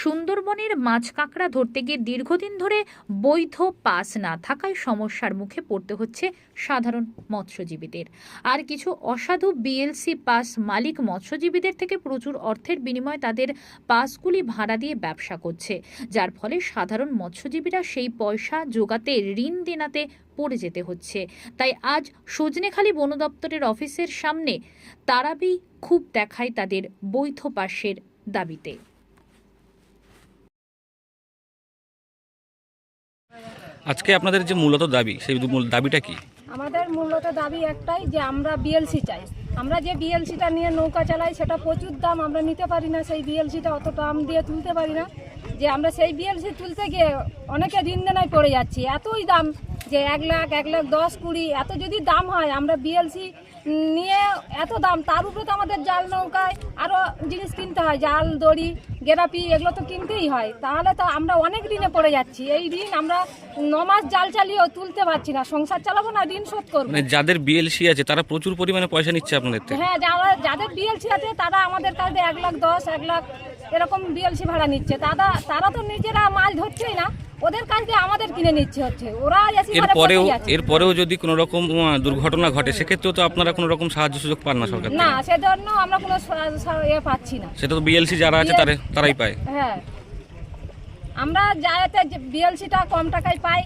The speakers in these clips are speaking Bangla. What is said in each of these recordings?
সুন্দরবনের মাছ কাঁকড়া ধরতে গিয়ে দীর্ঘদিন ধরে বৈধ পাস না থাকায় সমস্যার মুখে পড়তে হচ্ছে সাধারণ মৎস্যজীবীদের। আর কিছু অসাধু বিএলসি পাস মালিক মৎস্যজীবীদের থেকে প্রচুর অর্থের বিনিময়ে তাদের পাসগুলি ভাড়া দিয়ে ব্যবসা করছে, যার ফলে সাধারণ মৎস্যজীবীরা সেই পয়সা জোগাতে ঋণ দেনাতে পড়ে যেতে হচ্ছে। তাই আজ সজনেখালী বন দপ্তরের অফিসের সামনে তারাবি খুব দেখায় তাদের বৈধ পাশের দাবিতে। আজকে আপনাদের যে মূলত দাবি, সেই মূল দাবিটা কি? আমাদের মূলত দাবি একটাই যে আমরা বিএলসি চাই। আমরা যে বিএলসিটা নিয়ে নৌকা চালাই, সেটা প্রচুর দাম, আমরা নিতে পারি না সেই বিএলসিটা অত দাম দিয়ে তুলতে পারি না। যে আমরা সেই বিএলসি তুলতে গিয়ে অনেকে ঋণ দেনায় পড়ে যাচ্ছি। এতই দাম যে এক লাখ এক লাখ দশ, কুড়ি, এত যদি দাম হয়, আমরা বিএলসি নিয়ে এত দাম তার উপরে তো আমাদের জাল নৌকায় আরও জিনিস কিনতে হয় জাল দড়ি গেরাপি এগুলো তো কিনতেই হয়। তাহলে তো আমরা অনেক ঋণে পড়ে যাচ্ছি এই ঋণ আমরা ন মাস জাল চালিয়েও তুলতে পারছি না সংসার চালাবো না ঋণ শোধ করব। মানে যাদের বিএলসি আছে তারা প্রচুর পরিমাণে পয়সা নিচ্ছে আপনাদের থেকে? হ্যাঁ যারা যাদের বিএলসি আছে তারা আমাদের কাছে এক লাখ দশ এক লাখ এরকম বিএলসি ভাড়া নিচ্ছে। তারা তারা তো নিজেরা মাছ ধরছেই না ওদের কাছ দিয়ে আমাদের কিনে নিচ্ছে হচ্ছে। ওরা এরপরেও এরপরেও যদি কোনো রকম দুর্ঘটনা ঘটে সেক্ষেত্রেও তো আপনারা কোনো রকম সাহায্য সুযোগ পান না সরকার না সেজন্য আমরা কোনো ইয়ে পাচ্ছি না। সেটা তো বিএলসি যারা আছে তারা তারাই পায়। হ্যাঁ। আমরা যাতে বিএলসিটা কম টাকায় পাই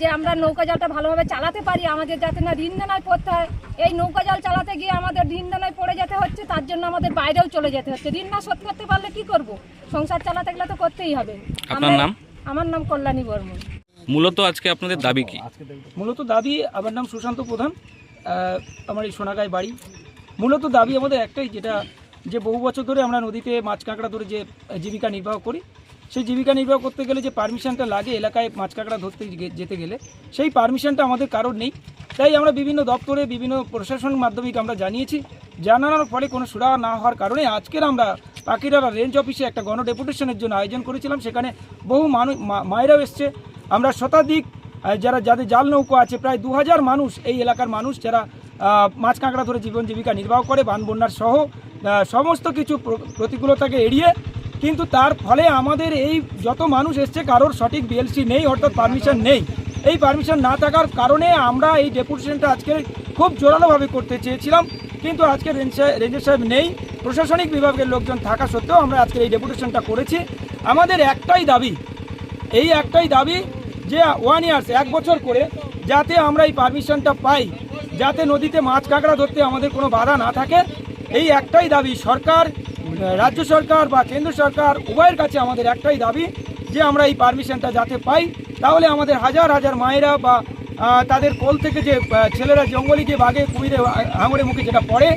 যে আমরা নৌকা জালটা ভালোভাবে চালাতে পারি আমাদের যাতে না ঋণ দেনায় পড়তে হয়। এই নৌকা জাল চালাতে গিয়ে আমাদের ঋণ দেনায় পড়ে যেতে হচ্ছে তার জন্য আমাদের বাইরেও চলে যেতে হচ্ছে। ঋণ না শোধ করতে পারলে কি করব? সংসার চালাতে গেলে তো করতেই হবে। আপনার নাম? আমার নাম কল্যাণী বর্মন। মূলত আজকে আপনাদের দাবি কি? মূলত দাবি আমার নাম সুশান্ত প্রধান আমার এই সোনাগাঁয় বাড়ি। মূলত দাবি আমাদের একটাই যেটা যে বহু বছর ধরে আমরা নদীতে মাছ কাঁকড়া ধরে যে জীবিকা নির্বাহ করি সেই জীবিকা নির্বাহ করতে গেলে যে পারমিশনটা লাগে এলাকায় মাছ কাঁকড়া ধরতে গে- যেতে গেলে সেই পারমিশনটা আমাদের কারোর নেই। তাই আমরা বিভিন্ন দপ্তরে, বিভিন্ন প্রশাসন মাধ্যমিক আমরা জানিয়েছি। জানানোর ফলে কোনো সুরা না হওয়ার কারণে আজকের আমরা পাখিরারা রেঞ্জ অফিসে একটা গণ ডেপুটেশনের জন্য আয়োজন করেছিলাম। সেখানে বহু মানুষ মায়েরাও এসছে। আমরা শতাধিক যারা যাদের জাল নৌকো আছে, প্রায় দু হাজার মানুষ এই এলাকার মানুষ যারা মাছ কাঁকড়া ধরে জীবন জীবিকা নির্বাহ করে, বান বন্যার সহ সমস্ত কিছু প্রতিকূলতাকে এড়িয়ে, কিন্তু তার ফলে আমাদের এই যত মানুষ এসছে, কারোর সঠিক বিএলসি নেই, অর্থাৎ পারমিশন নেই। এই পারমিশন না থাকার কারণে আমরা এই ডেপুটেশনটা আজকে খুব জোরালোভাবে করতে চেয়েছিলাম। কিন্তু আজকে রেঞ্জার সাহেব নেই। প্রশাসনিক বিভাগের লোকজন থাকা সত্ত্বেও আমরা আজকে এই ডেপুটেশনটা করেছি। আমাদের একটাই দাবি, এই একটাই দাবি যে ওয়ান ইয়ার্স এক বছর করে যাতে আমরা এই পারমিশনটা পাই, যাতে নদীতে মাছ কাঁকড়া ধরতে আমাদের কোনো বাধা না থাকে। এই একটাই দাবি, সরকার, রাজ্য সরকার বা কেন্দ্র সরকার, উভয়ের কাছে আমাদের একটাই দাবি যে আমরা এই পারমিশনটা যাতে পাই। তাহলে আমাদের হাজার হাজার মায়েরা বা তাদের কোল থেকে যে ছেলেরা জঙ্গলি যে বাঘে কুমিরে হাঙড়ে মুখে যেটা পড়ে,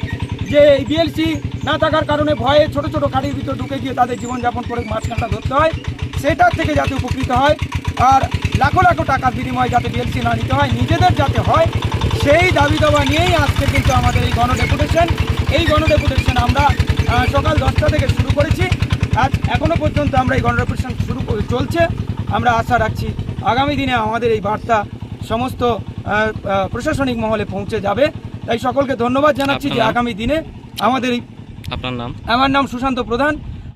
যে বিএলসি না থাকার কারণে ভয়ে ছোট ছোট কাঠির ভিতর ঢুকে গিয়ে তাদের জীবনযাপন করে কাঁকড়া ধরতে হয় সেটার থেকে যাতে উপকৃত হয়। আর লাখো লাখো টাকার বিনিময়ে যাতে বিএলসি না নিতে হয়, নিজেদের যাতে হয়, সেই দাবি দাবা নিয়েই আজকে কিন্তু আমাদের এই গণ ডেপুটেশন। এই গণ ডেপুটেশন আমরা সকাল দশটা থেকে শুরু করেছি। আজ এখনও পর্যন্ত আমরা এই গণ ডেপুটেশন শুরু চলছে। আমরা আশা রাখছি আগামী দিনে আমাদের এই বার্তা সমস্ত প্রশাসনিক মহলে পৌঁছে যাবে। তাই সকলকে ধন্যবাদ জানাচ্ছি যে আগামী দিনে আমাদের এই আপনার নাম? আমার নাম সুশান্ত প্রধান।